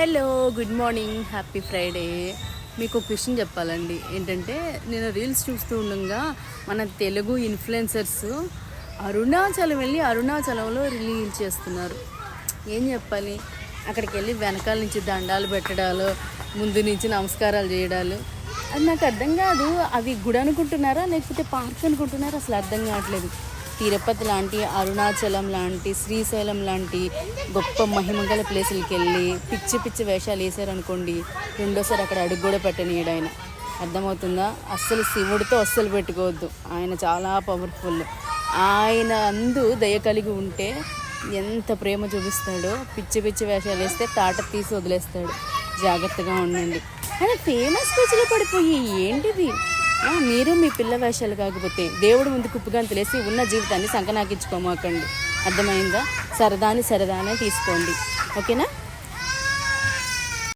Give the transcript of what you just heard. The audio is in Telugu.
Hello good morning. Happy Friday. మీకు ఒక విషయం చెప్పాలండి. ఏంటంటే నేను రీల్స్ చూస్తూ ఉండగా మన తెలుగు ఇన్ఫ్లుయెన్సర్స్ అరుణాచలం వెళ్ళి అరుణాచలంలో రిలీజ్ చేస్తున్నారు. ఏం చెప్పాలి? అక్కడికి వెళ్ళి వెనకాల నుంచి దండాలు పెట్టడాలు ముందు నుంచి నమస్కారాలు చేయడాలు. అది నాకు అర్థం కాదు. అవి గుడి అనుకుంటున్నారా? లేకపోతే పార్క్ అనుకుంటున్నారా? అసలు అర్థం కావట్లేదు. తిరుపతి లాంటి అరుణాచలం లాంటి శ్రీశైలం లాంటి గొప్ప మహిమగల ప్లేసులకి వెళ్ళి పిచ్చి పిచ్చి వేషాలు వేసారనుకోండి రెండోసారి అక్కడ అడుగు కూడా పెట్టనీయడు ఆయన. అర్థమవుతుందా? అస్సలు శివుడితో అస్సలు పెట్టుకోవద్దు. ఆయన చాలా పవర్ఫుల్ ఆయన అందు దయ కలిగి ఉంటే ఎంత ప్రేమ చూపిస్తాడో పిచ్చి పిచ్చి వేషాలు వేస్తే తాట తీసి వదిలేస్తాడు. జాగ్రత్తగా ఉండండి. ఆయన ఫేమస్ పేజీలో పడిపోయి ఏంటిది? మీరు మీ పిల్ల వేషాలు కాకపోతే దేవుడు ముందు కుప్పగంతులేసి తెలిసి ఉన్న జీవితాన్ని సంకనాకించుకోమాకండి. అర్థమైందా? సరదాని సరదానే తీసుకోండి. ఓకేనా?